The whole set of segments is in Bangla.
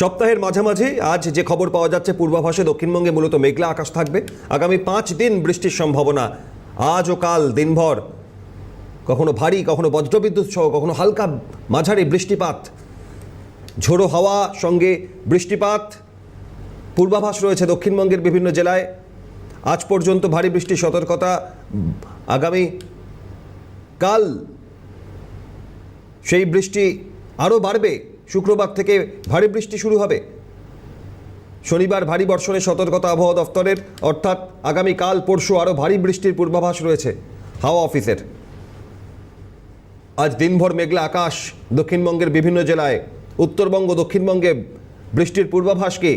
সপ্তাহের মাঝামাঝি আজ যে খবর পাওয়া যাচ্ছে, পূর্বাভাসে দক্ষিণবঙ্গে মূলত মেঘলা আকাশ থাকবে। আগামী পাঁচ দিন বৃষ্টির সম্ভাবনা। আজ ও কাল দিনভর কখনো ভারী, কখনো বজ্রবিদ্যুৎ সহ, কখনো হালকা মাঝারি বৃষ্টিপাত। ঝোড়ো হাওয়া সঙ্গে বৃষ্টিপাত। পূর্বাভাস রয়েছে দক্ষিণবঙ্গের বিভিন্ন জেলায়। আজ পর্যন্ত ভারী বৃষ্টির সতর্কতা। আগামী কাল সেই বৃষ্টি আরও বাড়বে। শুক্রবার থেকে ভারী বৃষ্টি শুরু হবে। শনিবার ভারী বর্ষণের সতর্কতা আবহাওয়া দফতরের, অর্থাৎ আগামী কাল পরশু আরও ভারী বৃষ্টির পূর্বাভাস রয়েছে হাওয়া অফিসের। আজ দিনভর মেঘলা আকাশ দক্ষিণবঙ্গের বিভিন্ন জেলায়, উত্তরবঙ্গ দক্ষিণবঙ্গে বৃষ্টির পূর্বাভাস কি?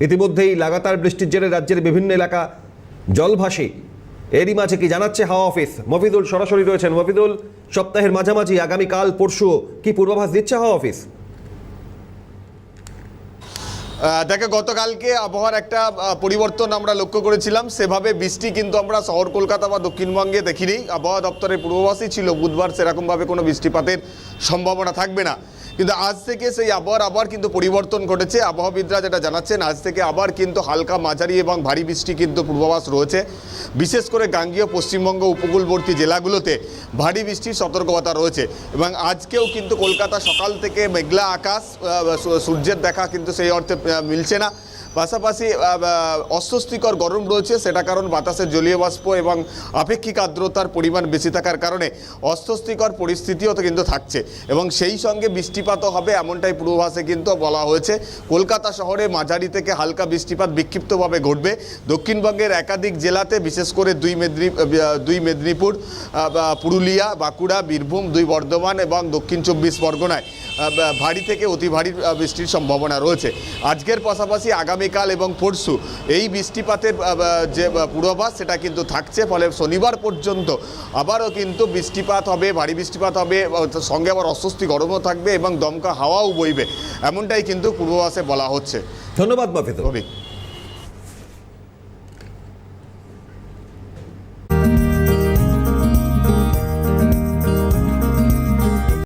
ইতিমধ্যেই লাগাতার বৃষ্টির জেরে রাজ্যের বিভিন্ন এলাকা জলভাসী। এরই মাঝে কি জানাচ্ছে হাওয়া অফিস? মফিদুল সরাসরি রয়েছেন। মফিদুল সপ্তাহের মাঝামাঝি আগামীকাল পরশু কি পূর্বাভাস দিচ্ছে হাওয়া অফিস? দেখো, গতকালকে আবহাওয়ার একটা পরিবর্তন আমরা লক্ষ্য করেছিলাম। সেভাবে বৃষ্টি কিন্তু আমরা শহর কলকাতা বা দক্ষিণবঙ্গে দেখিনি। আবহাওয়া দপ্তরের পূর্বাভাসই ছিল, বুধবার সেরকমভাবে কোনো বৃষ্টিপাতের সম্ভাবনা থাকবে না। কিন্তু আজ থেকে সেই আবহাওয়ার আবার কিন্তু পরিবর্তন ঘটেছে। আবহাওয়াবিদরা যেটা জানাচ্ছেন, আজ থেকে আবার কিন্তু হালকা মাঝারি এবং ভারী বৃষ্টি কিন্তু পূর্বাভাস রয়েছে। বিশেষ করে গাঙ্গীয় পশ্চিমবঙ্গ, উপকূলবর্তী জেলাগুলোতে ভারী বৃষ্টির সতর্কতা রয়েছে। এবং আজকেও কিন্তু কলকাতা সকাল থেকে মেঘলা আকাশ সূর্যের দেখা কিন্তু সেই অর্থে పిలిచిన পাশাপাশি অস্বস্তিকর গরম রয়েছে, সেটা কারণ বাতাসের জলীয় বাষ্প এবং আপেক্ষিক আর্দ্রতার পরিমাণ বেশি থাকার কারণে অস্বস্তিকর পরিস্থিতিও তো কিন্তু থাকছে। এবং সেই সঙ্গে বৃষ্টিপাতও হবে, এমনটাই পূর্বাভাসে কিন্তু বলা হয়েছে। কলকাতা শহরে মাঝারি থেকে হালকা বৃষ্টিপাত বিক্ষিপ্তভাবে ঘটবে। দক্ষিণবঙ্গের একাধিক জেলাতে, বিশেষ করে দুই মেদিনী দুই মেদিনীপুর পুরুলিয়া, বাঁকুড়া, বীরভূম, দুই বর্ধমান এবং দক্ষিণ চব্বিশ পরগনায় ভারী থেকে অতি ভারী বৃষ্টির সম্ভাবনা রয়েছে। আজকের পাশাপাশি আগামীকাল এবং পরশু এই বৃষ্টিপাতের যে পূর্বাভাস সেটা কিন্তু থাকছে ফলে শনিবার পর্যন্ত আবারও কিন্তু বৃষ্টিপাত হবে ভারী বৃষ্টিপাত হবে সঙ্গে আবার অস্বস্তি গরমও থাকবে এবং দমকা হাওয়াও বইবে। এমনটাই কিন্তু পূর্বাভাসে বলা হচ্ছে। ধন্যবাদ মাফিদ। অভিক